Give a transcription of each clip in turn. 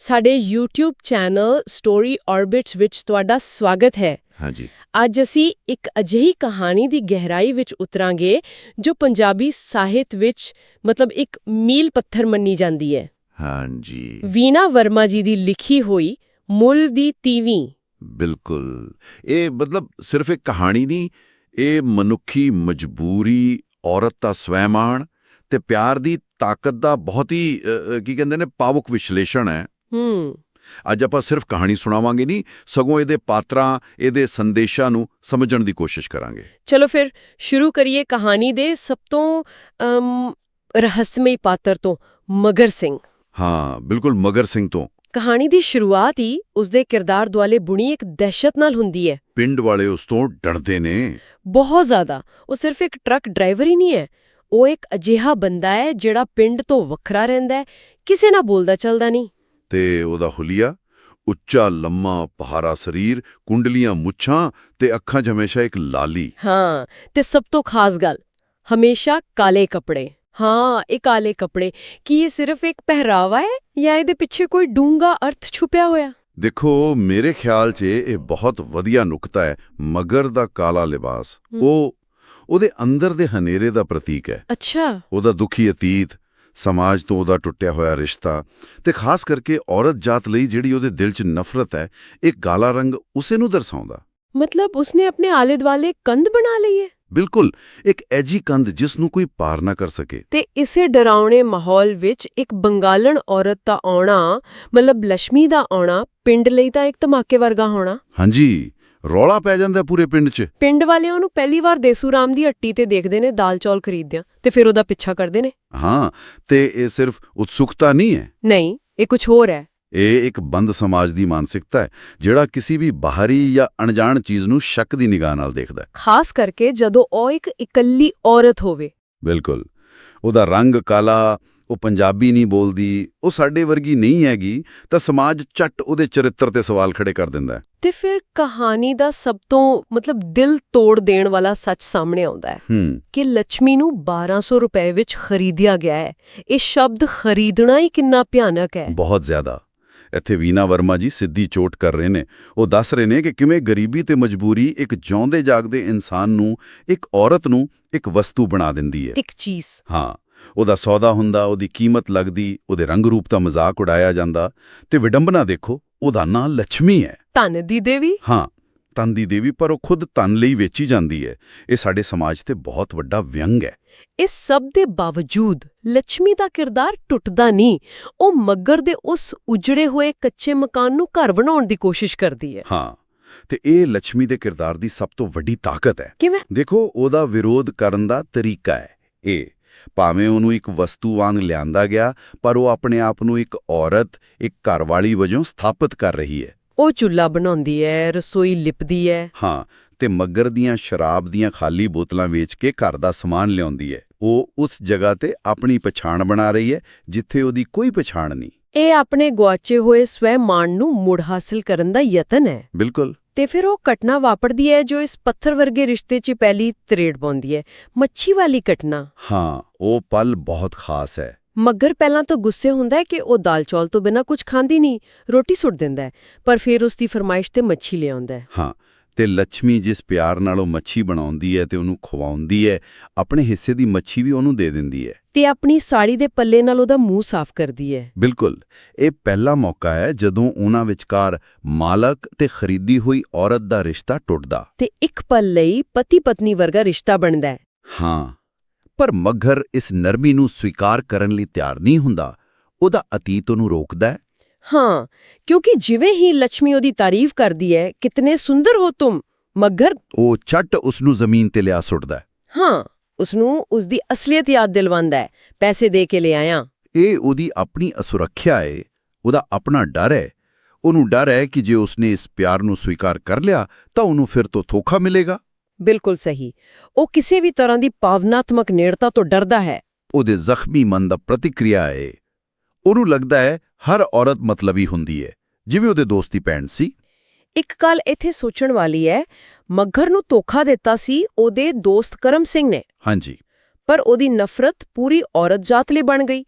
ਸਾਡੇ YouTube channel story ਆਰਬਿਟਸ ਵਿੱਚ ਤੁਹਾਡਾ ਸਵਾਗਤ ਹੈ। ਹਾਂਜੀ। ਅੱਜ ਅਸੀਂ ਇੱਕ ਅਜਿਹੀ ਕਹਾਣੀ ਦੀ ਗਹਿਰਾਈ ਵਿੱਚ ਉਤਰਾਂਗੇ ਜੋ ਪੰਜਾਬੀ ਸਾਹਿਤ ਵਿੱਚ ਮਤਲਬ ਇੱਕ ਮੀਲ ਪੱਥਰ ਮੰਨੀ ਜਾਂਦੀ ਹੈ। ਹਾਂਜੀ। ਵੀਨਾ ਵਰਮਾ ਜੀ ਦੀ ਲਿਖੀ ਹੋਈ ਮੁੱਲ ਦੀ ਤੀਵੀਂ। ਬਿਲਕੁਲ। ਇਹ ਮਤਲਬ ਸਿਰਫ ਇੱਕ ਕਹਾਣੀ ਨਹੀਂ ਇਹ ਮਨੁੱਖੀ ਮਜਬੂਰੀ ਔਰਤ ਦਾ ਸਵੈਮਾਨ ਤੇ ਪਿਆਰ ਦੀ ਤਾਕਤ ਦਾ ਬਹੁਤ ਹੀ ਕੀ ਕਹਿੰਦੇ ਨੇ ਪਾਵਕ ਵਿਸ਼ਲੇਸ਼ਣ ਹੈ। ਹੂੰ। ਅੱਜ ਆਪਾਂ ਸਿਰਫ ਕਹਾਣੀ ਸੁਣਾਵਾਂਗੇ ਨਹੀਂ ਸਗੋਂ ਇਹਦੇ ਪਾਤਰਾਂ ਇਹਦੇ ਸੰਦੇਸ਼ਾਂ ਨੂੰ ਸਮਝਣ ਦੀ ਕੋਸ਼ਿਸ਼ ਕਰਾਂਗੇ। ਚਲੋ ਫਿਰ ਸ਼ੁਰੂ ਕਰੀਏ ਕਹਾਣੀ ਦੇ ਸਭ ਤੋਂ ਰਹੱਸਮਈ ਪਾਤਰ ਤੋਂ ਮਗਰ ਸਿੰਘ। ਹਾਂ ਬਿਲਕੁਲ ਮਗਰ ਸਿੰਘ ਤੋਂ। ਕਹਾਣੀ ਦੀ ਸ਼ੁਰੂਆਤ ਹੀ ਉਸਦੇ ਕਿਰਦਾਰ ਦੁਆਲੇ ਬੁਣੀ ਇੱਕ ਦਹਿਸ਼ਤ ਨਾਲ ਹੁੰਦੀ ਹੈ। ਪਿੰਡ ਵਾਲੇ ਉਸ ਤੋਂ ਡਰਦੇ ਨੇ। ਬਹੁਤ ਜ਼ਿਆਦਾ। ਉਹ ਸਿਰਫ ਇੱਕ ਟਰੱਕ ਡਰਾਈਵਰ ਹੀ ਨਹੀਂ ਹੈ। ਉਹ ਇੱਕ ਅਜਿਹਾ ਬੰਦਾ ਹੈ ਜਿਹੜਾ ਪਿੰਡ ਤੋਂ ਵੱਖਰਾ ਰਹਿੰਦਾ ਹੈ। ਕਿਸੇ ਨਾਲ ਬੋਲਦਾ ਚੱਲਦਾ ਨਹੀਂ। ਤੇ ਉਹਦਾ ਹੁਲੀਆ ਉੱਚਾ ਲੰਮਾ ਪਹਾਰਾ ਸਰੀਰ ਕੁੰਡਲੀਆਂ ਮੁੱਛਾਂ ਤੇ ਅੱਖਾਂ 'ਚ ਹਮੇਸ਼ਾ ਇੱਕ ਲਾਲੀ। ਹਾਂ ਤੇ ਸਭ ਤੋਂ ਖਾਸ ਗੱਲ ਹਮੇਸ਼ਾ ਕਾਲੇ ਕੱਪੜੇ। ਹਾਂ ਇਹ ਕਾਲੇ ਕੱਪੜੇ। ਕੀ ਇਹ ਸਿਰਫ ਇੱਕ ਪਹਿਰਾਵਾ ਹੈ ਜਾਂ ਇਹਦੇ ਪਿੱਛੇ ਕੋਈ ਡੂੰਘਾ ਅਰਥ ਛੁਪਿਆ ਹੋਇਆ? ਦੇਖੋ ਮੇਰੇ ਖਿਆਲ 'ਚ ਇਹ ਬਹੁਤ ਵਧੀਆ ਨੁਕਤਾ ਹੈ ਮਗਰ ਦਾ ਕਾਲਾ ਲਿਬਾਸ। ਉਹ ਉਹਦੇ ਅੰਦਰ ਦੇ ਹਨੇਰੇ ਦਾ ਪ੍ਰਤੀਕ ਹੈ। ਅੱਛਾ। ਉਹਦਾ ਦੁਖੀ ਅਤੀਤ ਸਮਾਜ ਤੋਂ ਉਹਦਾ ਟੁੱਟਿਆ ਹੋਇਆ ਰਿਸ਼ਤਾ ਤੇ ਖਾਸ ਕਰਕੇ ਔਰਤ ਜਾਤ ਲਈ ਜਿਹੜੀ ਉਹਦੇ ਦਿਲ 'ਚ ਨਫ਼ਰਤ ਹੈ ਇਹ ਕਾਲਾ ਰੰਗ ਉਸੇ ਨੂੰ ਦਰਸਾਉਂਦਾ। ਮਤਲਬ ਉਸਨੇ ਆਪਣੇ ਆਲੇ ਦੁਆਲੇ ਕੰਧ ਬਣਾ ਲਈ ਹੈ? ਬਿਲਕੁਲ ਇੱਕ ਐਜੀ ਕੰਧ ਜਿਸ ਨੂੰ ਕੋਈ ਪਾਰ ਨਾ ਕਰ ਸਕੇ। ਤੇ ਇਸੇ ਡਰਾਉਣੇ ਮਾਹੌਲ ਵਿੱਚ ਇੱਕ ਬੰਗਾਲਣ ਔਰਤ ਦਾ ਆਉਣਾ ਮਤਲਬ ਲక్ష్ਮੀ ਦਾ ਆਉਣਾ ਪਿੰਡ ਲਈ ਤਾਂ ਇੱਕ ਧਮਾਕੇ ਵਰਗਾ ਹੋਣਾ। ਹਾਂਜੀ। ਰੌਲਾ ਪੈ ਜਾਂਦਾ ਪੂਰੇ ਪਿੰਡ 'ਚ। ਪਿੰਡ ਵਾਲਿਆਂ ਨੂੰ ਪਹਿਲੀ ਵਾਰ ਦੇਸੂ ਰਾਮ ਦੀ ਹੱਟੀ ਤੇ ਦੇਖਦੇ ਨੇ ਦਾਲ ਚੌਲ ਖਰੀਦਦਿਆਂ ਤੇ ਫਿਰ ਉਹਦਾ ਪਿੱਛਾ ਕਰਦੇ ਨੇ। ਹਾਂ ਤੇ ਇਹ ਸਿਰਫ ਉਤਸੁਕਤਾ ਨਹੀਂ ਹੈ? ਨਹੀਂ ਇਹ ਕੁਝ ਹੋਰ ਹੈ। ਇਹ ਇੱਕ ਬੰਦ ਸਮਾਜ ਦੀ ਮਾਨਸਿਕਤਾ ਹੈ ਜਿਹੜਾ ਕਿਸੇ ਵੀ ਬਾਹਰੀ ਜਾਂ ਅਣਜਾਣ ਚੀਜ਼ ਨੂੰ ਸ਼ੱਕ ਦੀ ਨਿਗਾਹ ਨਾਲ ਦੇਖਦਾ ਹੈ। ਖਾਸ ਕਰਕੇ ਜਦੋਂ ਉਹ ਇੱਕ ਇਕੱਲੀ ਔਰਤ ਹੋਵੇ। ਬਿਲਕੁਲ। ਉਹਦਾ ਰੰਗ ਕਾਲਾ ਉਹ ਪੰਜਾਬੀ ਨਹੀਂ ਬੋਲਦੀ ਉਹ ਸਾਡੇ ਵਰਗੀ ਨਹੀਂ ਹੈਗੀ ਤਾਂ ਸਮਾਜ ਝੱਟ ਉਹਦੇ ਚਰਿੱਤਰ ਤੇ ਸਵਾਲ ਖੜੇ ਕਰ ਦਿੰਦਾ ਹੈ। ਤੇ ਫਿਰ ਕਹਾਣੀ ਦਾ ਸਭ ਤੋਂ ਮਤਲਬ ਦਿਲ ਤੋੜ ਦੇਣ ਵਾਲਾ ਸੱਚ ਸਾਹਮਣੇ ਆਉਂਦਾ ਹੈ ਹੂੰ। ਕਿ ਲక్ష్ਮੀ ਨੂੰ 1200 ਰੁਪਏ ਵਿੱਚ ਖਰੀਦਿਆ ਗਿਆ ਹੈ। ਇਹ ਸ਼ਬਦ ਖਰੀਦਣਾ ਹੀ ਕਿੰਨਾ ਭਿਆਨਕ ਹੈ। ਬਹੁਤ ਜ਼ਿਆਦਾ। ਇੱਥੇ ਵੀਨਾ ਵਰਮਾ ਜੀ ਸਿੱਧੀ ਚੋਟ ਕਰ ਰਹੇ ਨੇ। ਉਹ ਦੱਸ ਰਹੇ ਨੇ ਕਿ ਕਿਵੇਂ ਗਰੀਬੀ ਤੇ ਮਜਬੂਰੀ ਇੱਕ ਜਿਉਂਦੇ ਜਾਗਦੇ ਇਨਸਾਨ ਨੂੰ ਇੱਕ ਔਰਤ ਨੂੰ ਇੱਕ ਵਸਤੂ ਬਣਾ ਦਿੰਦੀ ਹੈ। ਇੱਕ ਚੀਜ਼। ਹਾਂ। ਉਹਦਾ ਸੌਦਾ ਹੁੰਦਾ ਉਹਦੀ ਕੀਮਤ ਲੱਗਦੀ ਉਹਦੇ ਰੰਗ ਰੂਪ ਦਾ ਮਜ਼ਾਕ ਉਡਾਇਆ ਜਾਂਦਾ ਤੇ ਵਿਡੰਬਨਾ ਦੇਖੋ ਉਹਦਾ ਨਾਂ ਲక్ష్ਮੀ ਹੈ। ਧਨ ਦੀ ਦੇਵੀ? ਹਾਂ ਧਨ ਦੀ ਦੇਵੀ ਪਰ ਉਹ ਖੁਦ ਧਨ ਲਈ ਵੇਚੀ ਜਾਂਦੀ ਹੈ। ਇਹ ਸਾਡੇ ਸਮਾਜ ਤੇ ਬਹੁਤ ਵੱਡਾ ਵਿਅੰਗ ਹੈ। ਇਸ ਸਭ ਦੇ ਬਾਵਜੂਦ ਲక్ష్ਮੀ ਦਾ ਕਿਰਦਾਰ ਟੁੱਟਦਾ ਨਹੀਂ। ਉਹ ਮੱਗਰ ਦੇ ਉਸ ਉਜੜੇ ਹੋਏ ਕੱਚੇ ਮਕਾਨ ਨੂੰ ਘਰ ਬਣਾਉਣ ਦੀ ਕੋਸ਼ਿਸ਼ ਕਰਦੀ ਹੈ। ਹਾਂ ਤੇ ਇਹ ਲక్ష్ਮੀ ਦੇ ਕਿਰਦਾਰ ਦੀ ਸਭ ਤੋਂ ਵੱਡੀ ਤਾਕਤ ਹੈ। ਕਿਵੇਂ? ਦੇਖੋ ਉਹਦਾ ਵਿਰੋਧ ਕਰਨ ਦਾ ਤਰੀਕਾ ਹੈ। ਇਹ ਭਾਵੇਂ ਉਹਨੂੰ ਇੱਕ ਵਸਤੂ ਵਾਂਗ ਲਿਆਂਦਾ ਗਿਆ ਪਰ ਉਹ ਆਪਣੇ ਆਪ ਨੂੰ ਇੱਕ ਔਰਤ ਇੱਕ ਘਰਵਾਲੀ ਵਜੋਂ ਸਥਾਪਿਤ ਕਰ ਰਹੀ ਹੈ। ਉਹ ਚੁੱਲ੍ਹਾ ਬਣਾਉਂਦੀ ਹੈ ਰਸੋਈ ਲਿਪਦੀ ਹੈ। ਹਾਂ ਤੇ ਮੱਗਰ ਦੀਆਂ ਸ਼ਰਾਬ ਦੀਆਂ ਖਾਲੀ ਬੋਤਲਾਂ ਵੇਚ ਕੇ ਘਰ ਦਾ ਸਮਾਨ ਲਿਆਉਂਦੀ ਹੈ। ਉਹ ਉਸ ਜਗ੍ਹਾ ਤੇ ਆਪਣੀ ਪਛਾਣ ਬਣਾ ਰਹੀ ਹੈ ਜਿੱਥੇ ਉਹਦੀ ਕੋਈ ਪਛਾਣ ਨਹੀਂ। ਇਹ ਆਪਣੇ ਗੁਆਚੇ ਹੋਏ ਸਵੈ ਮਾਣ ਨੂੰ ਮੁੜ ਹਾਸਲ ਕਰਨ ਦਾ ਯਤਨ ਹੈ। ਬਿਲਕੁਲ। ਤੇ ਫਿਰ ਉਹ ਘਟਨਾ ਵਾਪਰਦੀ ਹੈ ਜੋ ਇਸ ਪੱਥਰ ਵਰਗੇ ਰਿਸ਼ਤੇ 'ਚ ਪਹਿਲੀ ਤਰੇੜ ਪਾਉਂਦੀ ਹੈ। ਮੱਛੀ ਵਾਲੀ ਘਟਨਾ। ਹਾਂ ਉਹ ਪਲ ਬਹੁਤ ਖਾਸ ਹੈ। ਮੱਗਰ ਪਹਿਲਾਂ ਤਾਂ ਗੁੱਸੇ ਹੁੰਦਾ ਹੈ ਕਿ ਉਹ ਦਾਲ ਚੌਲ ਤੋਂ ਬਿਨਾਂ ਕੁਝ ਖਾਂਦੀ ਨਹੀਂ ਰੋਟੀ ਸੁੱਟ ਦਿੰਦਾ ਹੈ ਪਰ ਫਿਰ ਉਸ ਦੀ ਫਰਮਾਇਸ਼ ਤੇ ਮੱਛੀ ਲਿਆਉਂਦਾ ਹੈ। ਹਾਂ ਤੇ ਲక్ష్ਮੀ ਜਿਸ ਪਿਆਰ ਨਾਲ ਉਹ ਮੱਛੀ ਬਣਾਉਂਦੀ ਹੈ ਤੇ ਉਹਨੂੰ ਖਵਾਉਂਦੀ ਹੈ ਆਪਣੇ ਹਿੱਸੇ ਦੀ ਮੱਛੀ ਵੀ ਉਹਨੂੰ ਦੇ ਦਿੰਦੀ ਹੈ। ਤੇ ਆਪਣੀ ਸਾੜੀ ਦੇ ਪੱਲੇ ਨਾਲ ਉਹਦਾ ਮੂੰਹ ਸਾਫ਼ ਕਰਦੀ ਹੈ। ਬਿਲਕੁਲ। ਇਹ ਪਹਿਲਾ ਮੌਕਾ ਹੈ ਜਦੋਂ ਉਹਨਾਂ ਵਿਚਕਾਰ ਮਾਲਕ ਤੇ ਖਰੀਦੀ ਹੋਈ ਔਰਤ ਦਾ ਰਿਸ਼ਤਾ ਟੁੱਟਦਾ। ਤੇ ਇੱਕ ਪਲ ਲਈ ਪਤੀ ਪਤਨੀ ਵਰਗਾ ਰਿਸ਼ਤਾ ਬਣਦਾ ਹੈ। ਹਾਂ ਪਰ ਮੱਘਰ ਇਸ ਨਰਮੀ ਨੂੰ ਸਵੀਕਾਰ ਕਰਨ ਲਈ ਤਿਆਰ ਨਹੀਂ ਹੁੰਦਾ। ਉਹਦਾ ਅਤੀਤ ਉਹਨੂੰ ਰੋਕਦਾ ਹੈ। ਹਾਂ ਕਿਉਂਕਿ ਜਿਵੇਂ ਹੀ ਲక్ష్ਮੀ ਉਹਦੀ ਤਾਰੀਫ ਕਰਦੀ ਹੈ ਕਿਤਨੇ ਸੁੰਦਰ ਹੋ ਤੁਮ ਮੱਗਰ ਉਹ ਛੱਟ ਉਸ ਨੂੰ ਜ਼ਮੀਨ ਤੇ ਲਿਆ ਸੁੱਟਦਾ ਹੈ। ਹਾਂ। ਉਸ ਨੂੰ ਉਸ ਦੀ ਅਸਲੀਅਤ ਯਾਦ ਦਿਲਵਾਉਂਦਾ ਹੈ। ਪੈਸੇ ਦੇ ਕੇ ਲੈ ਆਇਆ। ਇਹ ਉਹਦੀ ਆਪਣੀ ਅਸੁਰੱਖਿਆ ਹੈ ਉਹਦਾ ਆਪਣਾ ਡਰ ਹੈ। ਉਹਨੂੰ ਡਰ ਹੈ ਕਿ ਜੇ ਉਸਨੇ ਇਸ ਪਿਆਰ ਨੂੰ ਸਵੀਕਾਰ ਕਰ ਲਿਆ ਤਾਂ ਉਹਨੂੰ ਫਿਰ ਤੋਂ ਧੋਖਾ ਮਿਲੇਗਾ। ਬਿਲਕੁਲ ਸਹੀ। ਉਹ ਕਿਸੇ ਵੀ ਤਰ੍ਹਾਂ ਦੀ ਭਾਵਨਾਤਮਕ ਨੇੜਤਾ ਤੋਂ ਡਰਦਾ ਹੈ। ਉਹਦੇ ਜ਼ਖਮੀ ਮਨ ਦਾ ਪ੍ਰਤੀਕਿਰਿਆ ਹੈ ਉਹਨੂੰ ਲੱਗਦਾ ਹੈ ਹਰ ਔਰਤ ਮਤਲਬੀ ਹੁੰਦੀ ਹੈ। ਜਿਵੇਂ ਉਹਦੇ ਦੋਸਤੀ ਭੈਣ ਸੀ। ਇੱਕ ਗੱਲ ਇੱਥੇ ਸੋਚਣ ਵਾਲੀ ਹੈ ਮੱਘਰ ਨੂੰ ਧੋਖਾ ਦਿੱਤਾ ਸੀ ਉਹਦੇ ਦੋਸਤ ਕਰਮ ਸਿੰਘ ਨੇ। ਹਾਂਜੀ। ਪਰ ਉਹਦੀ ਨਫ਼ਰਤ ਪੂਰੀ ਔਰਤ ਜਾਤ ਲਈ ਬਣ ਗਈ।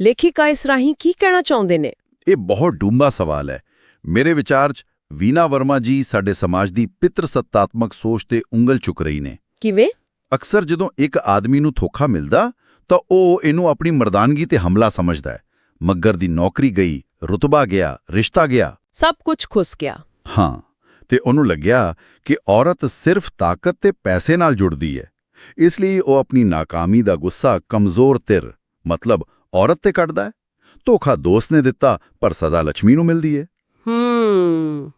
ਲੇਖਿਕਾ ਇਸ ਰਾਹੀਂ ਕੀ ਕਹਿਣਾ ਚਾਹੁੰਦੇ ਨੇ? ਇਹ ਬਹੁਤ ਡੂੰਘਾ ਸਵਾਲ ਹੈ। ਮੇਰੇ ਵਿਚਾਰ 'ਚ ਵੀਨਾ ਵਰਮਾ ਜੀ ਸਾਡੇ ਸਮਾਜ ਦੀ ਪਿਤਰ ਸੱਤਾਤਮਕ ਸੋਚ ਤੇ ਉਂਗਲ ਚੁੱਕ ਰਹੀ ਨੇ। ਕਿਵੇਂ? ਅਕਸਰ ਜਦੋਂ ਇੱਕ ਆਦਮੀ ਨੂੰ ਧੋਖਾ ਮਿਲਦਾ ਤਾਂ ਉਹ ਇਹਨੂੰ ਆਪਣੀ ਮਰਦਾਨਗੀ ਤੇ ਹਮਲਾ ਸਮਝਦਾ ਹੈ। ਮੱਗਰ ਦੀ ਨੌਕਰੀ ਗਈ ਰੁਤਬਾ ਗਿਆ ਰਿਸ਼ਤਾ ਗਿਆ। ਸਭ ਕੁਝ ਖੁੱਸ ਗਿਆ। ਹਾਂ ਤੇ ਉਹਨੂੰ ਲੱਗਿਆ ਕਿ ਔਰਤ ਸਿਰਫ ਤਾਕਤ ਤੇ ਪੈਸੇ ਨਾਲ ਜੁੜਦੀ ਹੈ। ਇਸ ਲਈ ਉਹ ਆਪਣੀ ناکਾਮੀ ਦਾ ਗੁੱਸਾ ਕਮਜ਼ੋਰ ਤਿਰ ਮਤਲਬ ਔਰਤ ਤੇ ਕੱਢਦਾ ਹੈ। ਧੋਖਾ ਦੋਸਤ ਨੇ ਦਿੱਤਾ ਪਰ ਸਦਾ ਲక్ష్ਮੀ ਨੂੰ ਮਿਲਦੀ ਹੈ ਹੂੰ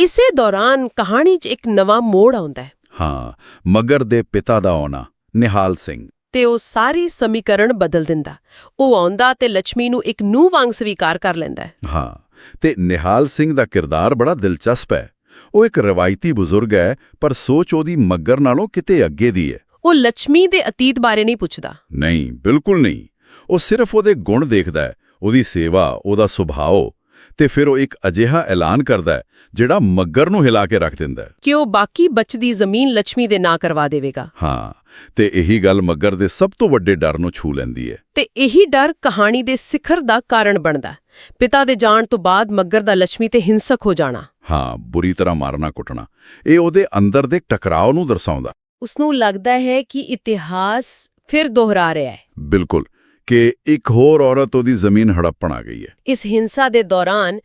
ਇਸੇ ਦੌਰਾਨ ਕਹਾਣੀ 'ਚ ਇੱਕ ਨਵਾਂ ਮੋੜ ਆਉਂਦਾ ਹੈ। ਹਾਂ ਮਗਰ ਦੇ ਪਿਤਾ ਦਾ ਆਉਣਾ ਨਿਹਾਲ ਸਿੰਘ। ਤੇ ਉਹ ਸਾਰੀ ਸਮੀਕਰਨ ਬਦਲ ਦਿੰਦਾ। ਉਹ ਆਉਂਦਾ ਤੇ ਲక్ష్ਮੀ ਨੂੰ ਇੱਕ ਨੂੰ ਵਾਂਗ ਸਵੀਕਾਰ ਕਰ ਲੈਂਦਾ ਹੈ। ਹਾਂ ਤੇ ਨਿਹਾਲ ਸਿੰਘ ਦਾ ਕਿਰਦਾਰ ਬੜਾ ਦਿਲਚਸਪ ਹੈ। ਉਹ ਇੱਕ ਰਵਾਇਤੀ ਬਜ਼ੁਰਗ ਹੈ ਪਰ ਸੋਚ ਉਹਦੀ ਮੱਗਰ ਨਾਲੋਂ ਕਿਤੇ ਅੱਗੇ ਦੀ ਹੈ। ਉਹ ਲక్ష్ਮੀ ਦੇ ਅਤੀਤ ਬਾਰੇ ਨਹੀਂ ਪੁੱਛਦਾ। ਨਹੀਂ ਬਿਲਕੁਲ ਨਹੀਂ। ਉਹ ਸਿਰਫ ਉਹਦੇ ਗੁਣ ਦੇਖਦਾ ਹੈ ਉਹਦੀ ਸੇਵਾ ਉਹਦਾ ਸੁਭਾਅ ਤੇ ਫਿਰ ਉਹ ਇੱਕ ਅਜਿਹਾ ਐਲਾਨ ਕਰਦਾ ਹੈ ਜਿਹੜਾ ਮੱਗਰ ਨੂੰ ਹਿਲਾ ਕੇ ਰੱਖ ਦਿੰਦਾ ਹੈ। ਕਿ ਉਹ ਬਾਕੀ ਬਚਦੀ ਜ਼ਮੀਨ ਲక్ష్ਮੀ ਦੇ ਨਾਂ ਕਰਵਾ ਦੇਵੇਗਾ। ਹਾਂ ਤੇ ਇਹੀ ਗੱਲ ਮੱਗਰ ਦੇ ਸਭ ਤੋਂ ਵੱਡੇ ਡਰ ਨੂੰ ਛੂ ਲੈਂਦੀ ਹੈ। ਤੇ ਇਹੀ ਡਰ ਕਹਾਣੀ ਦੇ ਸਿਖਰ ਦਾ ਕਾਰਨ ਬਣਦਾ ਪਿਤਾ ਦੇ ਜਾਣ ਤੋਂ ਬਾਅਦ ਮੱਗਰ ਦਾ ਲక్ష్ਮੀ ਤੇ ਹਿੰਸਕ ਹੋ ਜਾਣਾ। ਹਾਂ ਬੁਰੀ ਤਰ੍ਹਾਂ ਮਾਰਨਾ ਕੁੱਟਣਾ ਇਹ ਉਹਦੇ ਅੰਦਰ ਦੇ ਟਕਰਾਅ ਨੂੰ ਦਰਸਾਉਂਦਾ। ਉਸ ਨੂੰ ਲੱਗਦਾ ਹੈ ਕਿ ਇਤਿਹਾਸ ਫਿਰ ਦੁਹਰਾ ਰਿਹਾ ਹੈ। ਬਿਲਕੁਲ ਕਿ ਇੱਕ ਹੋਰ ਔਰਤ ਉਹਦੀ ਜ਼ਮੀਨ ਹੜੱਪਣ ਆ ਗਈ ਹੈ। ਇਸ ਹਿੰਸਾ ਦੇ ਦੌਰਾਨ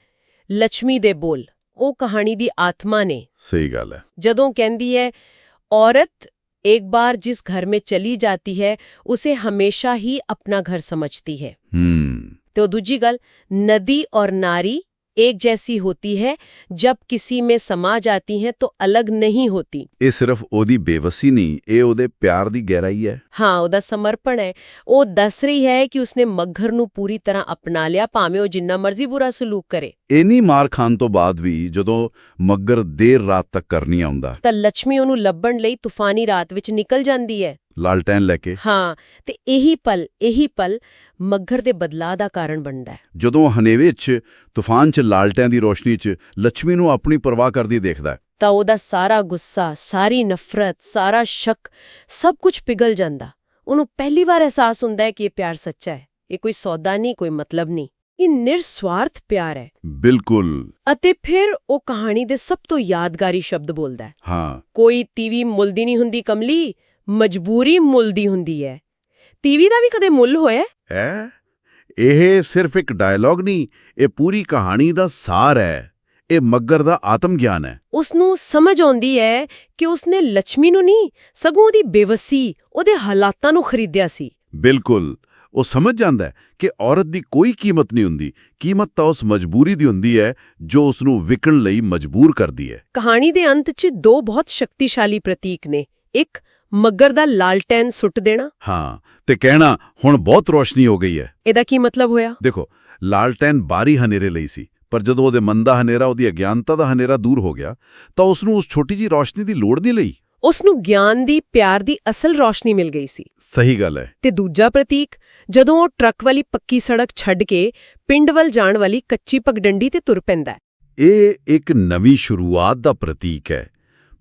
ਲక్ష్ਮੀ ਦੇ ਬੋਲ ਉਹ ਕਹਾਣੀ ਦੀ ਆਤਮਾ ਨੇ। ਸਹੀ ਗੱਲ ਹੈ। ਜਦੋਂ ਕਹਿੰਦੀ ਹੈ ਔਰਤ ਇੱਕ एक बार जिस घर में चली जाती है उसे हमेशा ही अपना घर समझती ਤੇ ਉਹ ਦੂਜੀ ਗੱਲ ਨਦੀ ਔਰ ਨਾਰੀ एक जैसी होती है जब किसी में समा जाती है तो ਅਲੱਗ ਨਹੀਂ ਹੋਤੀ ਇਹ ਸਿਰਫ ਉਹਦੀ ਬੇਵਸੀ ਨਹੀਂ ਇਹ ਉਹਦੇ ਪਿਆਰ ਦੀ ਗਹਿਰਾਈ ਹੈ। ਹਾਂ ਉਹਦਾ ਸਮਰਪਣ ਹੈ। ਉਹ ਦੱਸ ਰਹੀ ਹੈ ਕਿ ਉਸਨੇ ਮੱਘਰ ਨੂੰ ਪੂਰੀ ਤਰ੍ਹਾਂ ਅਪਣਾ ਲਿਆ ਭਾਵੇਂ ਉਹ ਜਿੰਨਾ ਮਰਜ਼ੀ ਬੁਰਾ ਸਲੂਕ ਕਰੇ। ਇਨੀ ਮਾਰ ਖਾਨ ਤੋਂ ਬਾਅਦ ਵੀ ਜਦੋਂ ਮੱਗਰ ਦੇਰ ਰਾਤ ਤੱਕ ਕਰਨੀ ਆਉਂਦਾ। ਤਾਂ ਲక్ష్ਮੀ ਉਹਨੂੰ ਲੱਭਣ ਲਈ ਤੂਫਾਨੀ ਰਾਤ ਵਿੱਚ ਨਿਕਲ ਜਾਂਦੀ ਹੈ। ਲਾਲਟੈਨ ਲੈ ਕੇ। ਹਾਂ ਤੇ ਇਹੀ ਪਲ ਇਹੀ ਪਲ ਮੱਘਰ ਦੇ ਬਦਲਾਅ ਦਾ ਕਾਰਨ ਬਣਦਾ ਹੈ। ਜਦੋਂ ਹਨੇਵੇ 'ਚ ਤੂਫਾਨ 'ਚ ਲਾਲਟੈਨ ਦੀ ਰੋਸ਼ਨੀ 'ਚ ਲక్ష్ਮੀ ਨੂੰ ਆਪਣੀ ਪਰਵਾਹ ਕਰਦੀ ਦੇਖਦਾ। ਤਾਂ ਉਹਦਾ ਸਾਰਾ ਗੁੱਸਾ ਸਾਰੀ ਨਫ਼ਰਤ ਸਾਰਾ ਸ਼ੱਕ ਸਭ ਕੁਝ ਪਿਘਲ ਜਾਂਦਾ। ਉਹਨੂੰ ਪਹਿਲੀ ਵਾਰ ਅਹਿਸਾਸ ਹੁੰਦਾ ਹੈ ਕਿ ਇਹ ਪਿਆਰ ਸੱਚਾ ਹੈ। ਇਹ ਕੋਈ ਸੌਦਾ ਨਹੀਂ ਕੋਈ ਮਤਲਬ ਨਹੀਂ। ਇਹ ਨਿਰਸਵਾਰਥ ਪਿਆਰ ਹੈ। ਬਿਲਕੁਲ। ਅਤੇ ਫਿਰ ਉਹ ਕਹਾਣੀ ਦੇ ਸਭ ਤੋਂ ਯਾਦਗਾਰੀ ਸ਼ਬਦ ਬੋਲਦਾ ਹੈ। ਹਾਂ। ਕੋਈ ਤੀਵੀ ਮੁੱਲਦੀ ਨਹੀਂ ਹੁੰਦੀ ਕਮਲੀ ਮਜਬੂਰੀ ਮੁੱਲਦੀ ਹੁੰਦੀ ਹੈ। ਤੀਵੀ ਦਾ ਵੀ ਕਦੇ ਮੁੱਲ ਹੋਇਆ ਹੈ? ਹੈ? ਇਹ ਸਿਰਫ ਇੱਕ ਡਾਇਲੌਗ ਨਹੀਂ ਇਹ ਪੂਰੀ ਕਹਾਣੀ ਦਾ ਸਾਰ ਹੈ। ਇਹ ਮੱਗਰ ਦਾ ਆਤਮ ਗਿਆਨ ਹੈ। ਉਸ ਨੂੰ ਸਮਝ ਆਉਂਦੀ ਹੈ ਕਿ ਉਸਨੇ ਲక్ష్ਮੀ ਨੂੰ ਨਹੀਂ ਸਗੋਂ ਉਹਦੀ ਬੇਵਸੀ ਉਹਦੇ ਹਾਲਾਤਾਂ ਨੂੰ ਖਰੀਦਿਆ ਸੀ। ਬਿਲਕੁਲ। ਉਹ ਸਮਝ ਜਾਂਦਾ ਹੈ ਕਿ ਔਰਤ ਦੀ ਕੋਈ ਕੀਮਤ ਨਹੀਂ ਹੁੰਦੀ। ਕੀਮਤ ਤਾਂ ਉਸ ਮਜਬੂਰੀ ਦੀ ਹੁੰਦੀ ਹੈ ਜੋ ਉਸ ਨੂੰ ਵਿਕਣ ਲਈ ਮਜਬੂਰ ਕਰਦੀ ਹੈ। ਕਹਾਣੀ ਦੇ ਅੰਤ 'ਚ ਦੋ ਬਹੁਤ ਸ਼ਕਤੀਸ਼ਾਲੀ ਪ੍ਰਤੀਕ ਨੇ। ਇੱਕ ਮੱਗਰ ਦਾ ਲਾਲਟੈਨ ਸੁੱਟ ਦੇਣਾ? ਹਾਂ ਤੇ ਕਹਿਣਾ ਹੁਣ ਬਹੁਤ ਰੋਸ਼ਨੀ ਹੋ ਗਈ ਹੈ। ਇਹਦਾ ਕੀ ਮਤਲਬ ਹੋਇਆ? ਦੇਖੋ ਲਾਲਟੈਨ ਬਾਰੀ ਹਨੇਰੇ ਲਈ ਸੀ ਪਰ ਜਦੋਂ ਉਹਦੇ ਮਨ ਦਾ ਹਨੇਰਾ ਉਹਦੀ ਅਗਿਆਨਤਾ ਦਾ ਹਨੇਰਾ ਦੂਰ ਹੋ ਗਿਆ ਤਾਂ ਉਸ ਨੂੰ ਉਸ ਛੋਟੀ ਜੀ ਰੋਸ਼ਨੀ ਦੀ ਲੋੜ ਨਹੀਂ ਲਈ। ਉਸ ਨੂੰ ਗਿਆਨ ਦੀ ਪਿਆਰ ਦੀ ਅਸਲ ਰੋਸ਼ਨੀ ਮਿਲ ਗਈ ਸੀ। ਸਹੀ ਗੱਲ ਹੈ। ਤੇ ਦੂਜਾ ਪ੍ਰਤੀਕ ਜਦੋਂ ਉਹ ਟਰੱਕ ਵਾਲੀ ਪੱਕੀ ਸੜਕ ਛੱਡ ਕੇ ਪਿੰਡ ਵੱਲ ਜਾਣ ਵਾਲੀ ਕੱਚੀ ਪਗਡੰਡੀ ਤੇ ਤੁਰ ਪੈਂਦਾ। ਇਹ ਇੱਕ ਨਵੀਂ ਸ਼ੁਰੂਆਤ ਦਾ ਪ੍ਰਤੀਕ ਹੈ।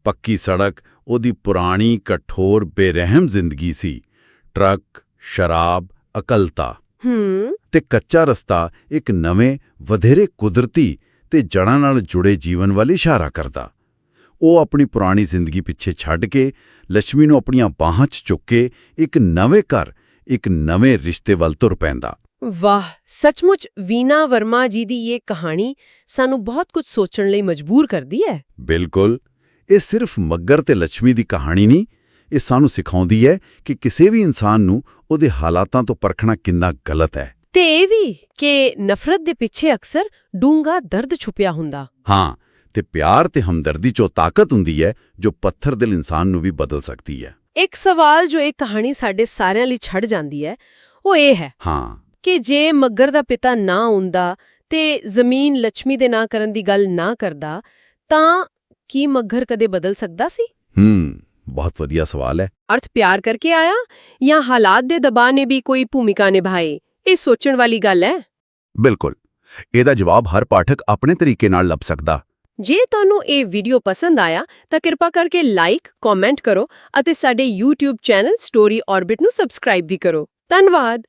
ਪੱਕੀ ਸੜਕ ਉਹਦੀ ਪੁਰਾਣੀ ਕਠੋਰ ਬੇਰਹਿਮ ਜ਼ਿੰਦਗੀ ਸੀ। ਟਰੱਕ ਸ਼ਰਾਬ ਅਕਲਤਾ। ਹੂੰ। ਤੇ ਕੱਚਾ ਰਸਤਾ ਇੱਕ ਨਵੇਂ ਵਧੇਰੇ ਕੁਦਰਤੀ ਤੇ ਜੜਾਂ ਨਾਲ ਜੁੜੇ ਜੀਵਨ ਵੱਲ ਇਸ਼ਾਰਾ ਕਰਦਾ। ਉਹ ਆਪਣੀ ਪੁਰਾਣੀ ਜ਼ਿੰਦਗੀ ਪਿੱਛੇ ਛੱਡ ਕੇ ਲక్ష్ਮੀ ਨੂੰ ਆਪਣੀਆਂ ਬਾਹਾਂ 'ਚ ਚੁੱਕ ਕੇ ਇੱਕ ਨਵੇਂ ਘਰ ਇੱਕ ਨਵੇਂ ਰਿਸ਼ਤੇ ਵੱਲ ਤੁਰ ਪੈਂਦਾ। ਵਾਹ! ਸੱਚਮੁੱਚ ਵੀਨਾ ਵਰਮਾ ਜੀ ਦੀ ਇਹ ਕਹਾਣੀ ਸਾਨੂੰ ਬਹੁਤ ਕੁਝ ਸੋਚਣ ਲਈ ਮਜਬੂਰ ਕਰਦੀ ਹੈ। ਬਿਲਕੁਲ। ਇਹ ਸਿਰਫ ਮੱਗਰ ਤੇ ਲక్ష్ਮੀ ਦੀ ਕਹਾਣੀ ਨਹੀਂ ਇਹ ਸਾਨੂੰ ਸਿਖਾਉਂਦੀ ਹੈ ਕਿ ਕਿਸੇ ਵੀ ਇਨਸਾਨ ਨੂੰ ਉਹਦੇ ਹਾਲਾਤਾਂ ਤੋਂ ਪਰਖਣਾ ਕਿੰਨਾ ਗਲਤ ਹੈ। ਤੇ ਇਹ ਵੀ ਕਿ ਨਫ਼ਰਤ ਦੇ ਪਿੱਛੇ ਅਕਸਰ ਡੂੰਗਾ ਦਰਦ ਛੁਪਿਆ ਹੁੰਦਾ। ਹਾਂ ਤੇ ਪਿਆਰ ਤੇ ਹਮਦਰਦੀ ਚੋਂ ਤਾਕਤ ਹੁੰਦੀ ਹੈ ਜੋ ਪੱਥਰ ਦਿਲ ਇਨਸਾਨ ਨੂੰ ਵੀ ਬਦਲ ਸਕਦੀ ਹੈ। ਇੱਕ ਸਵਾਲ ਜੋ ਇਹ ਕਹਾਣੀ ਸਾਡੇ ਸਾਰਿਆਂ ਲਈ ਛੱਡ ਜਾਂਦੀ ਹੈ ਉਹ ਇਹ ਹੈ ਹਾਂ। ਕਿ ਜੇ ਮੱਗਰ ਦਾ ਪਿਤਾ ਨਾ ਹੁੰਦਾ ਤੇ ਜ਼ਮੀਨ ਲక్ష్ਮੀ ਦੇ ਨਾਂ ਕਰਨ ਦੀ ਗੱਲ ਨਾ ਕਰਦਾ ਤਾਂ ਕੀ ਮੱਗਰ ਕਦੇ ਬਦਲ ਸਕਦਾ ਸੀ? ਹੂੰ ਬਹੁਤ ਵਧੀਆ ਸਵਾਲ ਹੈ। ਅਰਥ ਪਿਆਰ ਕਰਕੇ ਆਇਆ ਜਾਂ ਹਾਲਾਤ ਦੇ ਦਬਾਅ ਨੇ ਵੀ ਕੋਈ ਭੂਮਿਕਾ ਨਿਭਾਈ ਇਹ ਸੋਚਣ ਵਾਲੀ ਗੱਲ ਹੈ। ਬਿਲਕੁਲ। ਇਹਦਾ ਜਵਾਬ ਹਰ ਪਾਠਕ ਆਪਣੇ ਤਰੀਕੇ ਨਾਲ ਲੱਭ ਸਕਦਾ। ਜੇ ਤੁਹਾਨੂੰ ਇਹ ਵੀਡੀਓ ਪਸੰਦ ਆਇਆ ਤਾਂ ਕਿਰਪਾ ਕਰਕੇ ਲਾਈਕ ਕਮੈਂਟ ਕਰੋ ਅਤੇ ਸਾਡੇ YouTube ਚੈਨਲ ਸਟੋਰੀ ਆਰਬਿਟ ਨੂੰ ਸਬਸਕ੍ਰਾਈਬ ਵੀ ਕਰੋ। ਧੰਨਵਾਦ।